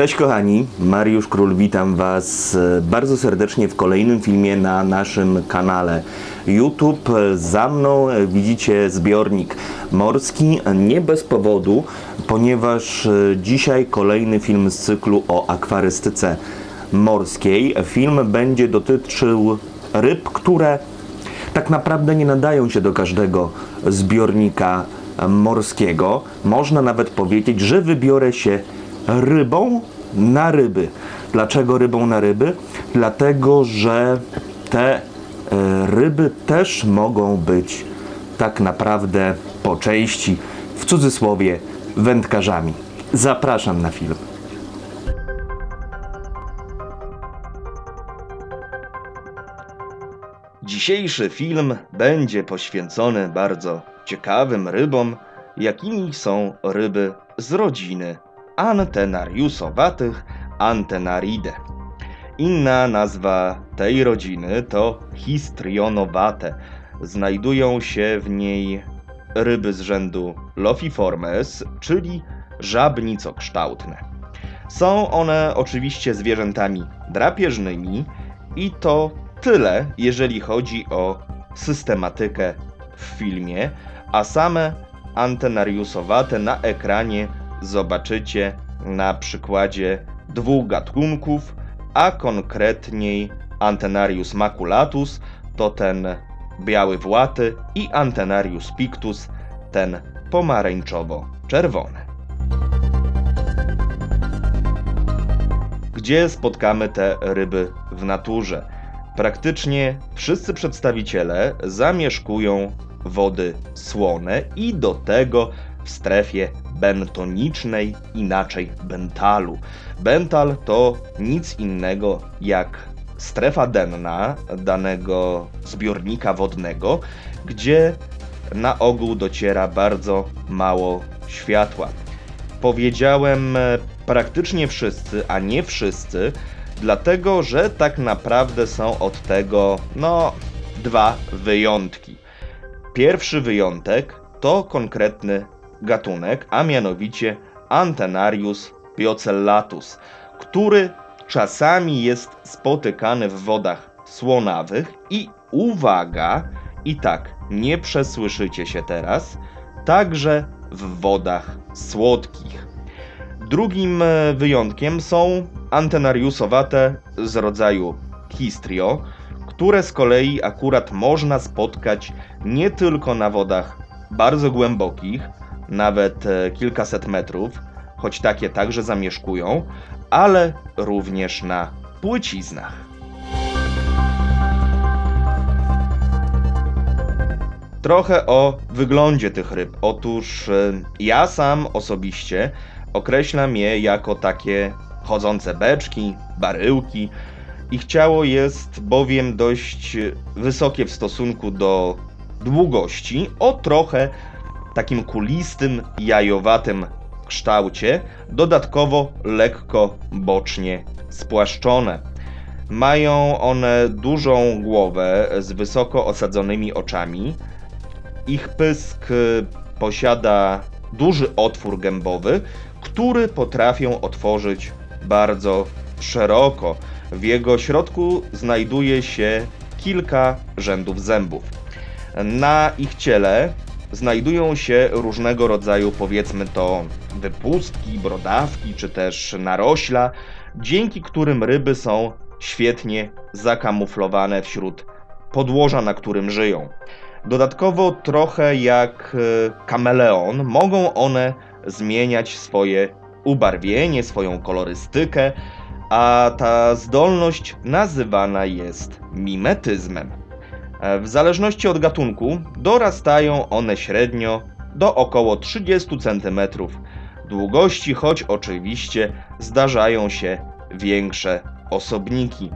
Cześć kochani, Mariusz Król, witam Was e, bardzo serdecznie w kolejnym filmie na naszym kanale YouTube. Za mną e, widzicie zbiornik morski, nie bez powodu, ponieważ e, dzisiaj kolejny film z cyklu o akwarystyce morskiej. Film będzie dotyczył ryb, które tak naprawdę nie nadają się do każdego zbiornika morskiego. Można nawet powiedzieć, że wybiorę się rybą na ryby. Dlaczego rybą na ryby? Dlatego, że te e, ryby też mogą być tak naprawdę po części, w cudzysłowie, wędkarzami. Zapraszam na film. Dzisiejszy film będzie poświęcony bardzo ciekawym rybom, jakimi są ryby z rodziny antenariusowatych Antenaridae. Inna nazwa tej rodziny to histrionowate. Znajdują się w niej ryby z rzędu Lophiformes, czyli żabnicokształtne. Są one oczywiście zwierzętami drapieżnymi i to tyle, jeżeli chodzi o systematykę w filmie, a same antenariusowate na ekranie zobaczycie na przykładzie dwóch gatunków, a konkretniej Antenarius maculatus to ten biały właty i Antenarius pictus ten pomarańczowo-czerwony. Gdzie spotkamy te ryby w naturze? Praktycznie wszyscy przedstawiciele zamieszkują wody słone i do tego w strefie bentonicznej, inaczej bentalu. Bental to nic innego jak strefa denna danego zbiornika wodnego, gdzie na ogół dociera bardzo mało światła. Powiedziałem e, praktycznie wszyscy, a nie wszyscy, dlatego że tak naprawdę są od tego no dwa wyjątki. Pierwszy wyjątek to konkretny gatunek, a mianowicie Antenarius piocellatus, który czasami jest spotykany w wodach słonawych i uwaga, i tak, nie przesłyszycie się teraz, także w wodach słodkich. Drugim e, wyjątkiem są antenariusowate z rodzaju histrio, które z kolei akurat można spotkać nie tylko na wodach bardzo głębokich, nawet e, kilkaset metrów, choć takie także zamieszkują, ale również na płyciznach. Trochę o wyglądzie tych ryb. Otóż e, ja sam osobiście określam je jako takie chodzące beczki, baryłki. Ich ciało jest bowiem dość wysokie w stosunku do długości, o trochę takim kulistym, jajowatym kształcie, dodatkowo lekko bocznie spłaszczone. Mają one dużą głowę z wysoko osadzonymi oczami. Ich pysk posiada duży otwór gębowy, który potrafią otworzyć bardzo szeroko. W jego środku znajduje się kilka rzędów zębów. Na ich ciele znajdują się różnego rodzaju, powiedzmy to, wypustki, brodawki czy też narośla, dzięki którym ryby są świetnie zakamuflowane wśród podłoża, na którym żyją. Dodatkowo, trochę jak e, kameleon, mogą one zmieniać swoje ubarwienie, swoją kolorystykę, a ta zdolność nazywana jest mimetyzmem. W zależności od gatunku dorastają one średnio do około 30 cm długości, choć oczywiście zdarzają się większe osobniki.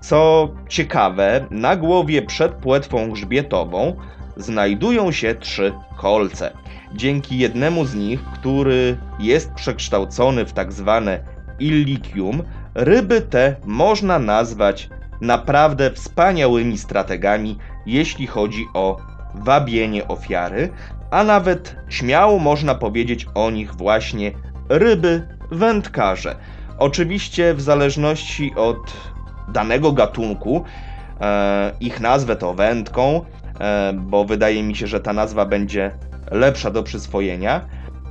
Co ciekawe, na głowie przed płetwą grzbietową znajdują się trzy kolce. Dzięki jednemu z nich, który jest przekształcony w tak zwane illikium, ryby te można nazwać naprawdę wspaniałymi strategami, jeśli chodzi o wabienie ofiary, a nawet śmiało można powiedzieć o nich właśnie ryby wędkarze. Oczywiście w zależności od danego gatunku, e, ich nazwę to wędką, e, bo wydaje mi się, że ta nazwa będzie lepsza do przyswojenia.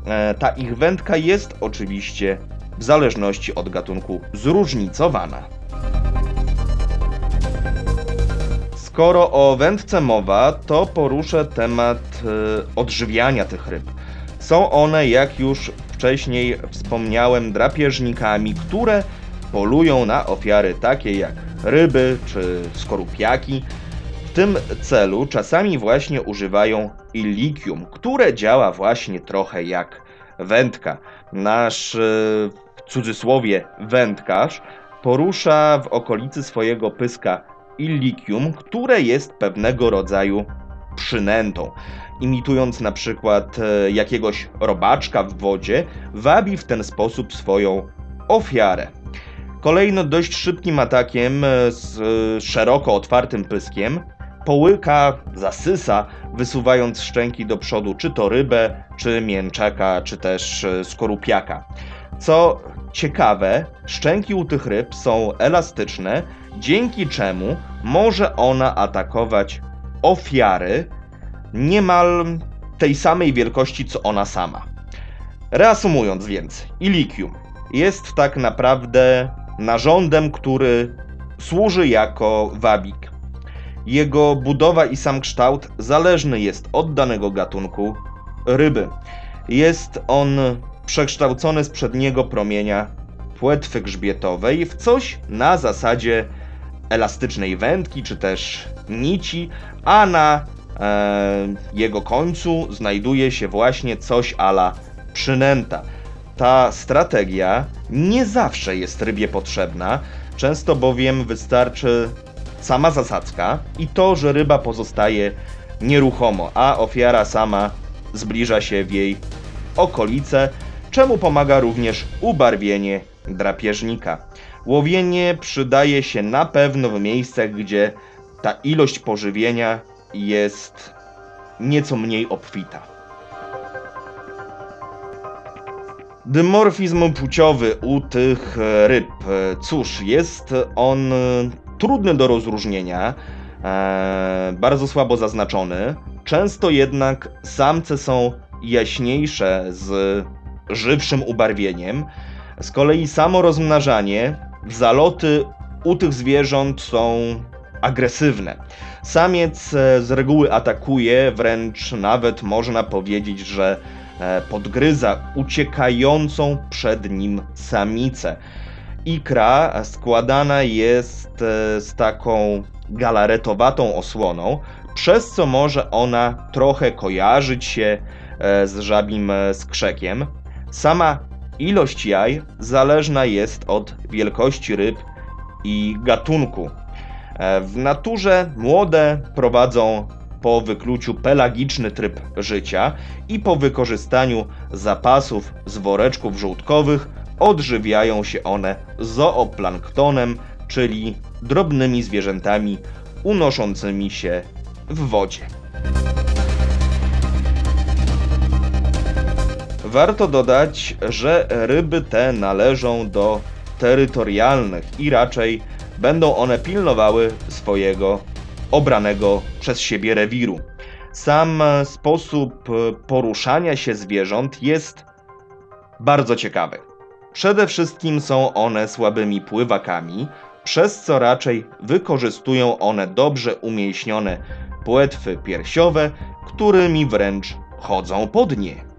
E, ta ich wędka jest oczywiście w zależności od gatunku zróżnicowana. Skoro o wędce mowa, to poruszę temat e, odżywiania tych ryb. Są one, jak już wcześniej wspomniałem, drapieżnikami, które polują na ofiary takie jak ryby czy skorupiaki. W tym celu czasami właśnie używają illikium, które działa właśnie trochę jak wędka. Nasz e, w cudzysłowie wędkarz porusza w okolicy swojego pyska illikium, które jest pewnego rodzaju przynętą. Imitując na przykład e, jakiegoś robaczka w wodzie, wabi w ten sposób swoją ofiarę. Kolejno dość szybkim atakiem e, z e, szeroko otwartym pyskiem połyka, zasysa, wysuwając szczęki do przodu, czy to rybę, czy mięczaka, czy też skorupiaka. Co ciekawe, szczęki u tych ryb są elastyczne, dzięki czemu może ona atakować ofiary niemal tej samej wielkości co ona sama. Reasumując więc, Ilikium jest tak naprawdę narządem, który służy jako wabik. Jego budowa i sam kształt zależny jest od danego gatunku ryby. Jest on przekształcony z przedniego promienia płetwy grzbietowej w coś na zasadzie elastycznej wędki czy też nici, a na e, jego końcu znajduje się właśnie coś ala przynęta. Ta strategia nie zawsze jest rybie potrzebna, często bowiem wystarczy sama zasadzka i to, że ryba pozostaje nieruchomo, a ofiara sama zbliża się w jej okolice, czemu pomaga również ubarwienie drapieżnika. Łowienie przydaje się na pewno w miejscach, gdzie ta ilość pożywienia jest nieco mniej obfita. Dymorfizm płciowy u tych ryb. Cóż, jest on trudny do rozróżnienia, e, bardzo słabo zaznaczony. Często jednak samce są jaśniejsze z żywszym ubarwieniem. Z kolei samo rozmnażanie, zaloty u tych zwierząt są agresywne. Samiec e, z reguły atakuje, wręcz nawet można powiedzieć, że e, podgryza uciekającą przed nim samicę. Ikra składana jest e, z taką galaretowatą osłoną, przez co może ona trochę kojarzyć się z żabim skrzekiem. Sama ilość jaj zależna jest od wielkości ryb i gatunku. E, W naturze młode prowadzą po wykluciu pelagiczny tryb życia i po wykorzystaniu zapasów z woreczków żołdkowych odżywiają się one zooplanktonem, czyli drobnymi zwierzętami unoszącymi się w wodzie. Warto dodać, że ryby te należą do terytorialnych i raczej będą one pilnowały swojego obranego przez siebie rewiru. Sam sposób e, poruszania się zwierząt jest bardzo ciekawy. Przede wszystkim są one słabymi pływakami, przez co raczej wykorzystują one dobrze umięśnione płetwy piersiowe, którymi wręcz chodzą po dnie.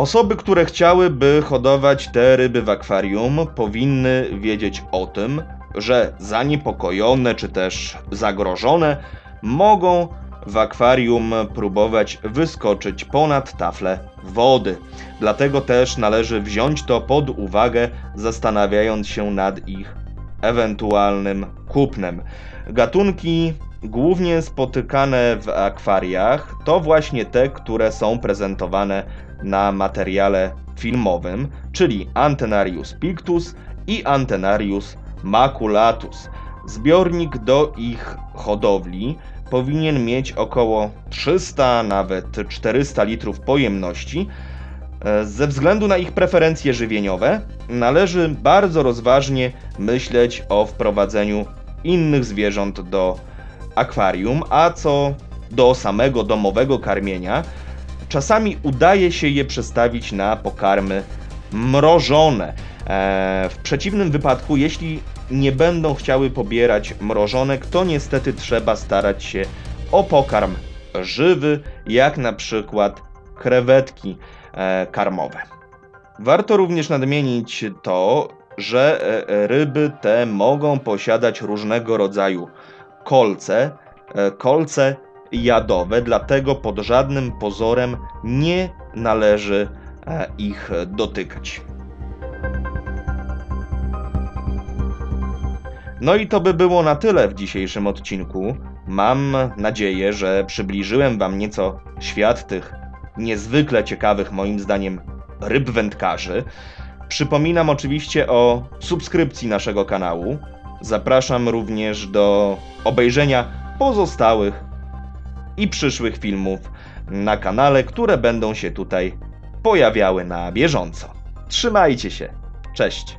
Osoby, które chciałyby hodować te ryby w akwarium, powinny wiedzieć o tym, że zaniepokojone czy też zagrożone mogą w akwarium próbować wyskoczyć ponad taflę wody. Dlatego też należy wziąć to pod uwagę, zastanawiając się nad ich ewentualnym kupnem. Gatunki głównie spotykane w akwariach to właśnie te, które są prezentowane na materiale filmowym, czyli Antenarius pictus i Antenarius maculatus. Zbiornik do ich hodowli powinien mieć około 300, nawet 400 litrów pojemności. E, Ze względu na ich preferencje żywieniowe, należy bardzo rozważnie myśleć o wprowadzeniu innych zwierząt do akwarium, a co do samego domowego karmienia, czasami udaje się je przestawić na pokarmy mrożone. E, W przeciwnym wypadku, jeśli nie będą chciały pobierać mrożonek, to niestety trzeba starać się o pokarm żywy, jak na przykład krewetki e, karmowe. Warto również nadmienić to, że e, ryby te mogą posiadać różnego rodzaju kolce, e, kolce jadowe, dlatego pod żadnym pozorem nie należy e, ich dotykać. No i to by było na tyle w dzisiejszym odcinku. Mam nadzieję, że przybliżyłem Wam nieco świat tych niezwykle ciekawych, moim zdaniem, ryb wędkarzy. Przypominam oczywiście o subskrypcji naszego kanału. Zapraszam również do obejrzenia pozostałych i przyszłych filmów na kanale, które będą się tutaj pojawiały na bieżąco. Trzymajcie się. Cześć.